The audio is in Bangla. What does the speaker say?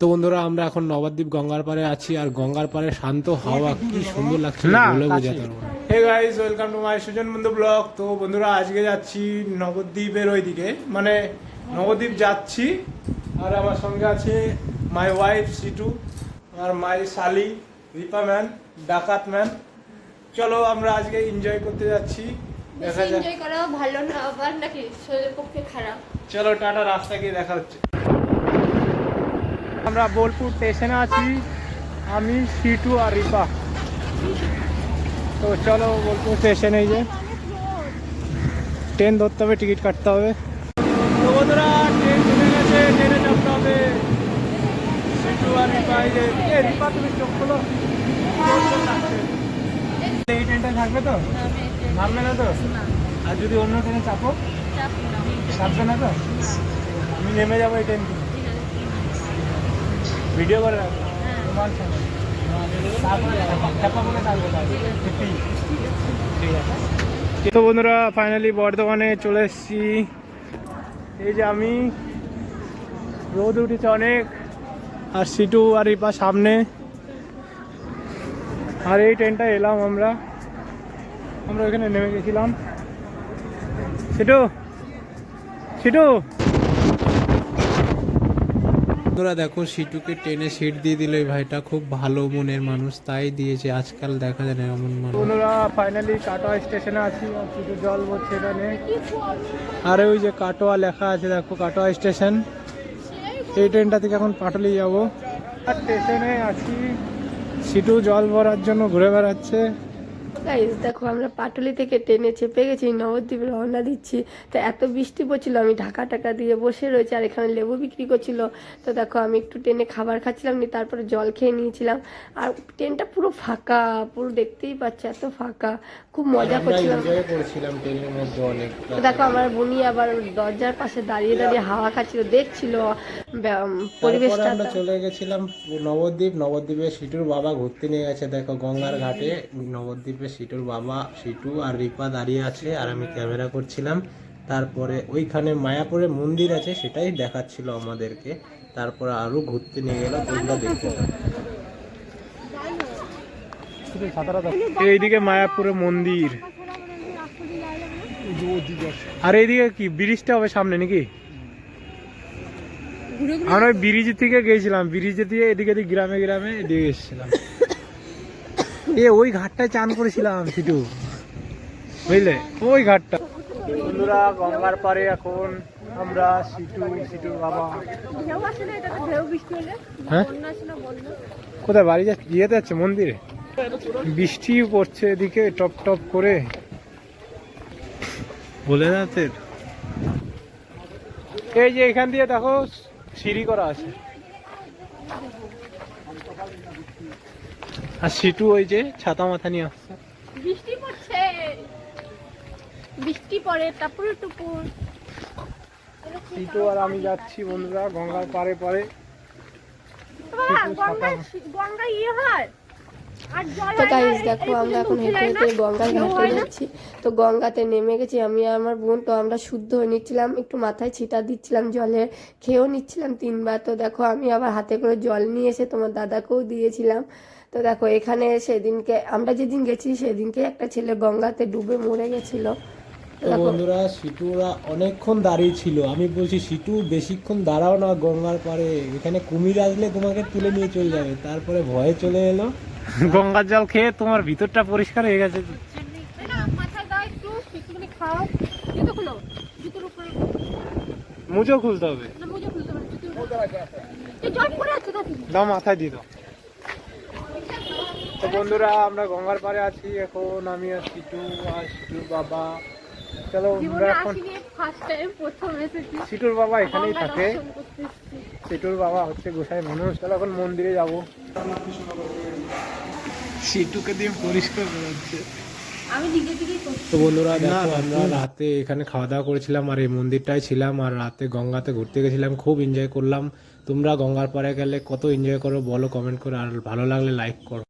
তো বন্ধুরা আমরা এখন নবদ্বীপ গঙ্গার পারে আছি আর গঙ্গার পারে শান্ত হাওয়া কি সুন্দর লাগছে না, বলে। বোঝাতে পারব hey guys welcome to my Sujan বন্ধু ব্লগ তো বন্ধুরা আজকে যাচ্ছি নবদ্বীপের ওইদিকে। মানে নবদ্বীপ যাচ্ছি আর আমার সঙ্গে আছে মাই ওয়াইফ সিটু আর মাই শালি রিপা ম্যান ডাকাত ম্যান চলো আমরা আজকে এনজয় করতে যাচ্ছি। দেখা যাক। এনজয় করা ভালো না আবার নাকি শরীরের পক্ষে খারাপ। চলো টাটা রাস্তা গিয়ে দেখা হচ্ছে। আমরা বোলপুর স্টেশনে আছি। আমি সিটু আর রিপা। তো চলো বোলপুর স্টেশনে যে ট্রেন ধরতে হবে টিকিট কাটতে হবে। তো বন্ধুরা ট্রেন চলে গেছে ট্রেনে চাপতে হবে। সিটু আর রিপা এই যে রিপা তুমি চোখ খোলো। এই ট্রেনটা থাকবে তো? নামবে না তো? আর যদি অন্য ট্রেনে চাপো? চাপবে না। তো? আমি নেমে যাব এই ট্রেন থেকে ভিডিও করে তো বন্ধুরা ফাইনালি বর্ধমানে চলে এসেছি। এই যে আমি, রোদ উঠেছে অনেক, আর সিটু আর ইপা সামনে। আর এই ট্রেনটা এলাম আমরা। আমরা ওখানে নেমে গেছিলাম। সিটু? সিটু? বন্ধুরা দেখো, সিটুকে টেনে সিট দিয়ে দিল ভাইটা। খুব ভালো মনের মানুষ, তাই দিয়েছে। আজকাল দেখা যায় না এমন মানুষ। বন্ধুরা ফাইনালি কাটোয়া স্টেশনে আছি। সিটু জল পড়ছে এখানে আরে ওই যে কাটোয়া লেখা আছে, দেখো, কাটোয়া স্টেশন এই ট্রেনটা থেকে এখন পাটলি যাব। স্টেশনে আছি। সিটু জল ভরার জন্য ঘুরে বেড়াচ্ছে। গাইজ দেখো আমরা পাটুলি থেকে ট্রেনে চেপে গেছি নবদ্বীপে রওনা দিচ্ছি। তো এত বৃষ্টি পড়ছিল আমি ঢাকা টাকা দিয়ে বসে রয়েছি আর এখানে লেবু বিক্রি করছিল। তো দেখো আমি একটু ট্রেনে খাবার খাচ্ছিলাম নি তারপরে জল খেয়ে নিয়েছিলাম। আর ট্রেনটা পুরো ফাঁকা পুরো দেখতেই পাচ্ছ এত ফাঁকা। খুব মজা করছিলাম। দেখো আমার বুনি আবার দরজার পাশে দাঁড়িয়ে দাঁড়িয়ে হাওয়া খাচ্ছিল দেখছিল পরিবেশটা আমরা চলে গেছিলাম নবদ্বীপ নবদ্বীপে সিটুর বাবা ঘুরতে নিয়ে গেছে দেখো গঙ্গার ঘাটে নবদ্বীপে সিটুর বাবা, সিটু আর রিপা দাঁড়িয়ে আছে আর আমি ক্যামেরা করছিলাম। তারপরে ওইখানে মায়াপুরে মন্দির আছে, সেটাই দেখাচ্ছিল আমাদেরকে। তারপরে আরও ঘুরতে নিয়ে গেল, তোমরা দেখতে এইদিকে মায়াপুরে মন্দির। আর এইদিকে কি, ব্রিজটা হবে সামনে নাকি? আমরা ব্রিজ থেকে গেছিলাম, ব্রিজে দিয়ে এদিকে গ্রামে গ্রামে এদিকে এসেছিলাম। এ ওই ঘাটটায় চান করেছিলাম সিটু। বুঝলে? ওই ঘাটটা। বন্ধুরা গঙ্গার পারে এখন আমরা সিটু সিটুর বাবা। হ্যাঁ? কোথায় বাড়ি যাচ্ছে? ইয়েতে যাচ্ছে মন্দিরে? বৃষ্টি পড়ছে এদিকে টপ টপ করে। বলে না এই যে এখান দিয়ে দেখো সিঁড়ি করা আছে। আর সিটু ওই যে ছাতা মাথা নিয়ে আসছে। বৃষ্টি পড়ছে। বৃষ্টি পড়ে টাপুর টুপুর সিটু আর আমি যাচ্ছি বন্ধুরা গঙ্গার পারে পারে গঙ্গা ইয়ে হয়। তো গাইস দেখো আমরা এখন হেঁটে হেঁটে গঙ্গার ঘাটে যাচ্ছি। তো গঙ্গাতে নেমে গেছি আমি আর আমার বোন। তো আমরা শুদ্ধ হয়ে নিচ্ছিলাম একটু মাথায় ছিটা দিচ্ছিলাম জলে খেয়েও নিচ্ছিলাম তিনবার। তো দেখো আমি আবার হাতে করে জল নিয়ে এসে তোমার দাদাকেও দিয়েছিলাম। তো দেখো এখানে সেদিনকে আমরা যেদিন গেছি সেদিনকে একটা ছেলে গঙ্গাতে ডুবে মরে গেছিল। বন্ধুরা সিটুরা অনেকক্ষণ দাঁড়িয়ে ছিল। আমি বলছি সিটু বেশিক্ষণ দাঁড়াও না গঙ্গার পারে এখানে কুমির আসলে তোমাকে তুলে নিয়ে চলে যাবে। তারপরে ভয়ে চলে এলো। গঙ্গার জল খেয়ে তোমার ভিতরটা পরিষ্কার হয়ে গেছে। মুজো খুলতে হবে। পারো দাও, মাথায় দিয়ে দাও। তো বন্ধুরা, আমরা গঙ্গার পাড়ে আছি। এখন আমি আর সিটু আর সিটুর বাবা। চলো এখন সিটুর বাবা এখানেই থাকে। সিটুর বাবা হচ্ছে গোসাই মানুষ চলো এখন মন্দিরে যাব। সিটুকে দিয়ে পরিষ্কার করাচ্ছে আমি নিজে থেকেই তো বন্ধুরা দেখো আমরা রাতে এখানে খাওয়া দাওয়া করেছিলাম আর এই মন্দিরটাই ছিলাম আর রাতে গঙ্গাতে ঘুরতে গেছিলাম খুব এনজয় করলাম। তোমরা গঙ্গার পাড়ে গেলে কত এনজয় করো বলো কমেন্ট করো। আর ভালো লাগলে লাইক করো।